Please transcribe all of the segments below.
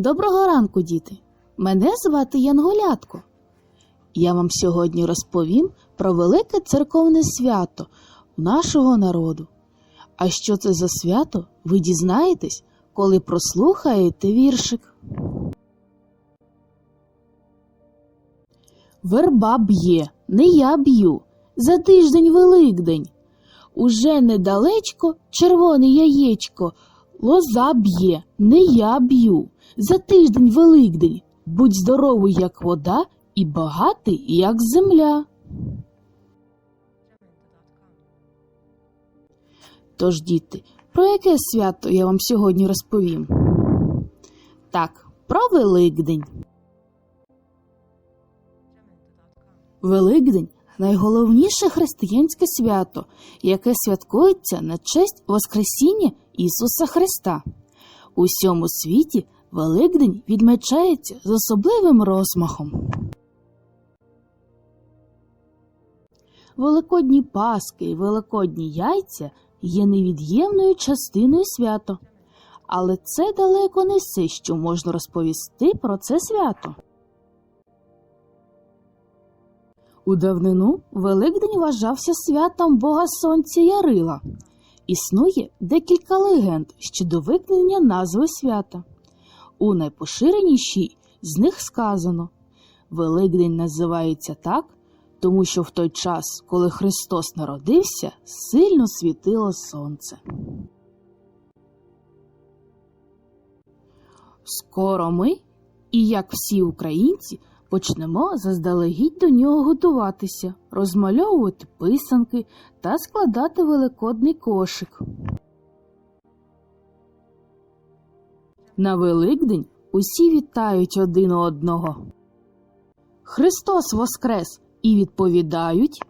Доброго ранку, діти! Мене звати Янголятко. Я вам сьогодні розповім про велике церковне свято нашого народу. А що це за свято, ви дізнаєтесь, коли прослухаєте віршик. Верба б'є, не я б'ю, за тиждень Великдень. Уже недалечко червоне яєчко, лоза б'є, не я б'ю, за тиждень Великдень. Будь здоровий, як вода, і багатий, як земля. Тож, діти, про яке свято я вам сьогодні розповім? Так, про Великдень. Великдень найголовніше християнське свято, яке святкується на честь Воскресіння Ісуса Христа. У всьому світі Великдень відмічається з особливим розмахом. Великодні паски і великодні яйця є невід'ємною частиною свята. Але це далеко не все, що можна розповісти про це свято. У давнину Великдень вважався святом Бога Сонця Ярила. Існує декілька легенд щодо виникнення назви свята. У найпоширенішій з них сказано Великдень називається так, тому що в той час, коли Христос народився, сильно світило сонце. Скоро ми, і як всі українці, почнемо заздалегідь до нього готуватися, розмальовувати писанки та складати великодний кошик. На Великдень усі вітають один одного. Христос Воскрес! І відповідають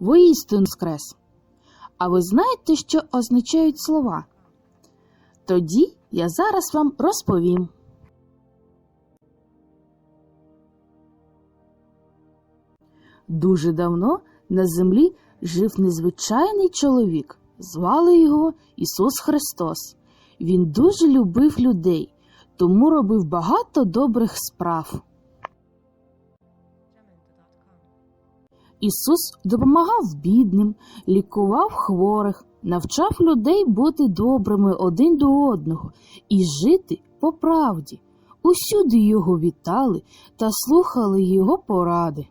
воістину Воскрес. А ви знаєте, що означають слова? Тоді я зараз вам розповім. Дуже давно на землі жив незвичайний чоловік. Звали його Ісус Христос. Він дуже любив людей, тому робив багато добрих справ. Ісус допомагав бідним, лікував хворих, навчав людей бути добрими один до одного і жити по правді. Усюди його вітали та слухали його поради.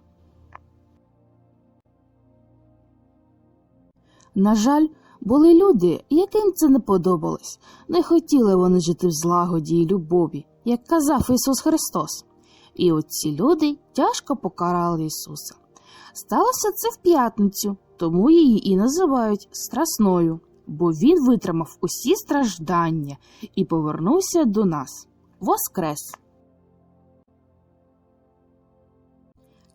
На жаль, були люди, яким це не подобалось. Не хотіли вони жити в злагоді і любові, як казав Ісус Христос. І оці люди тяжко покарали Ісуса. Сталося це в п'ятницю, тому її і називають страсною, бо він витримав усі страждання і повернувся до нас. Воскрес.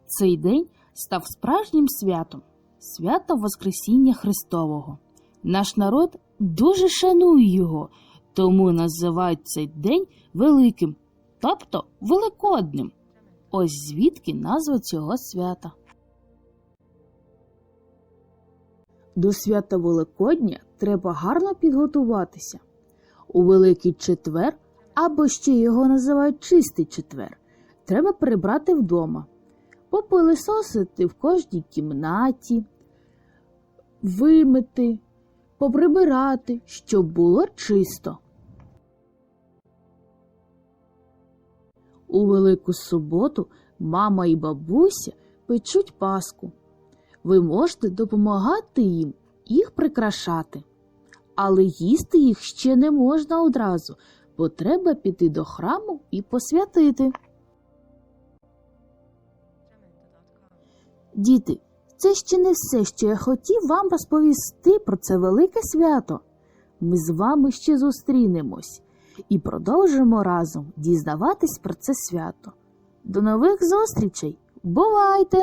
Цей день став справжнім святом свято Воскресіння Христового. Наш народ дуже шанує його, тому називають цей день великим, тобто великодним. Ось звідки назва цього свята. До свята Великодня треба гарно підготуватися. У Великий четвер, або ще його називають чистий четвер, треба прибрати вдома, попилисосити в кожній кімнаті, вимити, поприбирати, щоб було чисто. У Велику суботу мама і бабуся печуть паску. Ви можете допомагати їм їх прикрашати, але їсти їх ще не можна одразу, бо треба піти до храму і посвятити. Діти, це ще не все, що я хотів вам розповісти про це велике свято. Ми з вами ще зустрінемось і продовжимо разом дізнаватись про це свято. До нових зустрічей! Бувайте!